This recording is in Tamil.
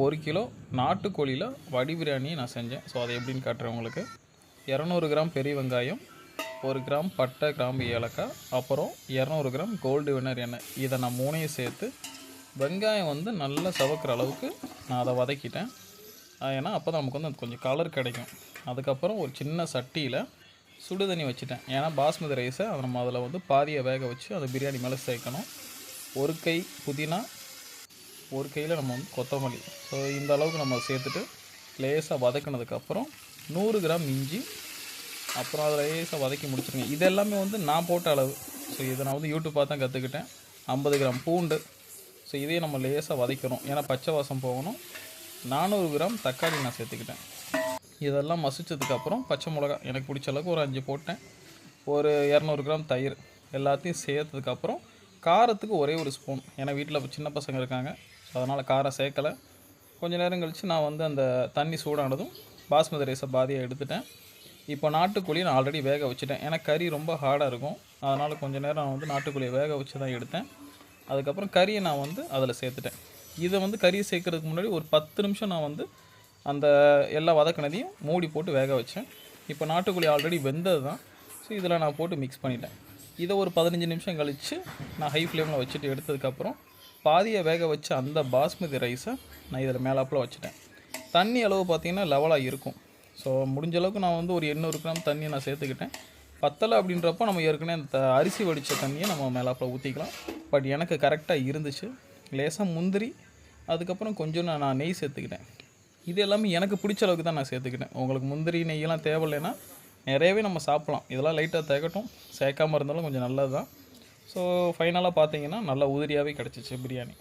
ஒரு கிலோ நாட்டுக்கோழியில் வடி பிரியாணி நான் செஞ்சேன். ஸோ அதை எப்படின்னு காட்டுறேன் உங்களுக்கு. இரநூறு கிராம் பெரிய வெங்காயம் ஒரு கிராம் பட்டை கிராம்பு ஏலக்காய் அப்புறம் இரநூறு கிராம் கோல்டு வினர் எண்ணெய். இதை நான் மூணையும் சேர்த்து வெங்காயம் வந்து நல்லா சவக்கிற அளவுக்கு நான் அதை வதக்கிட்டேன். ஏன்னா அப்போ தான் நமக்கு வந்து அது கொஞ்சம் கலர் கிடைக்கும். அதுக்கப்புறம் ஒரு சின்ன சட்டியில் சுடு தண்ணி வச்சுட்டேன். ஏன்னா பாஸ்மதி ரைஸை அதை நம்ம அதில் வந்து பாதியை வேக வச்சு அதை பிரியாணி மேலே சேர்க்கணும். ஒரு கை புதினா ஒரு கையில் நம்ம வந்து கொத்தமல்லி. ஸோ இந்த அளவுக்கு நம்ம சேர்த்துட்டு லேசாக வதக்குனதுக்கப்புறம் நூறு கிராம் இஞ்சி அப்புறம் அதை லேசாக வதக்கி முடிச்சிருங்க. இது எல்லாமே வந்து நான் போட்ட அளவு. ஸோ இதை நான் வந்து யூடியூப் பார்த்து தான் கற்றுக்கிட்டேன் ஐம்பது கிராம் பூண்டு. ஸோ இதையும் நம்ம லேசாக வதக்கணும். ஏன்னா பச்சை வாசம் போகணும். நானூறு கிராம் தக்காளி நான் சேர்த்துக்கிட்டேன். இதெல்லாம் மசிச்சதுக்கப்புறம் பச்சை மிளகா. எனக்கு பிடிச்ச அளவுக்கு ஒரு அஞ்சு போட்டேன். ஒரு இரநூறு கிராம் தயிர். எல்லாத்தையும் சேர்த்ததுக்கப்புறம் காரத்துக்கு ஒரே ஒரு ஸ்பூன். ஏன்னா வீட்டில் சின்ன பசங்க இருக்காங்க. அதனால் காரம் சேர்க்கலை. கொஞ்ச நேரம் கழித்து நான் வந்து அந்த தண்ணி சூடானதும் பாஸ்மதி ரைஸை பாதியாக எடுத்துட்டேன். இப்போ நாட்டுக்கோழி நான் ஆல்ரெடி வேக வச்சுட்டேன். ஏன்னா கறி ரொம்ப ஹார்டாக இருக்கும். அதனால் கொஞ்சம் நேரம் நான் வந்து நாட்டுக்கோழியை வேக வச்சு தான் எடுத்தேன். அதுக்கப்புறம் கறியை நான் வந்து அதில் சேர்த்துட்டேன். இதை வந்து கறியை சேர்க்கறதுக்கு முன்னாடி ஒரு பத்து நிமிஷம் நான் வந்து அந்த எல்லா வதக்கினதையும் மூடி போட்டு வேக வச்சேன். இப்போ நாட்டுக்கோழி ஆல்ரெடி வெந்தது தான் ஸோ இதில் நான் போட்டு மிக்ஸ் பண்ணிட்டேன். இதை ஒரு பதினஞ்சு நிமிஷம் கழித்து நான் ஹை ஃப்ளேமில் வச்சுட்டு எடுத்ததுக்கப்புறம் பாதியை வேக வச்ச அந்த பாஸ்மதி ரைஸை நான் இதில் மேலாப்பில் வச்சுட்டேன். தண்ணி அளவு பார்த்திங்கன்னா லெவலாக இருக்கும். ஸோ முடிஞ்ச அளவுக்கு நான் வந்து ஒரு எண்ணூறு கிராம் தண்ணியை நான் சேர்த்துக்கிட்டேன். பத்தலை அப்படின்றப்போ நம்ம ஏற்கனவே அந்த அரிசி வடித்த தண்ணியை நம்ம மேலாப்பில் ஊற்றிக்கலாம் பட் எனக்கு கரெக்டாக இருந்துச்சு. லேசாக முந்திரி அதுக்கப்புறம் கொஞ்சம் நான் நான் நெய் சேர்த்துக்கிட்டேன். இது எல்லாமே எனக்கு பிடிச்ச அளவுக்கு தான் நான் சேர்த்துக்கிட்டேன். உங்களுக்கு முந்திரி நெய்யெல்லாம் தேவையில்லைன்னா நிறையவே நம்ம சாப்பிட்லாம். இதெல்லாம் லைட்டாக தேக்கட்டும் சேர்க்காம இருந்தாலும் கொஞ்சம் நல்லது தான் ஸோ ஃபைனலாக பார்த்தீங்கன்னா நல்லா உதிரியாகவே கிடச்சிச்சு பிரியாணி.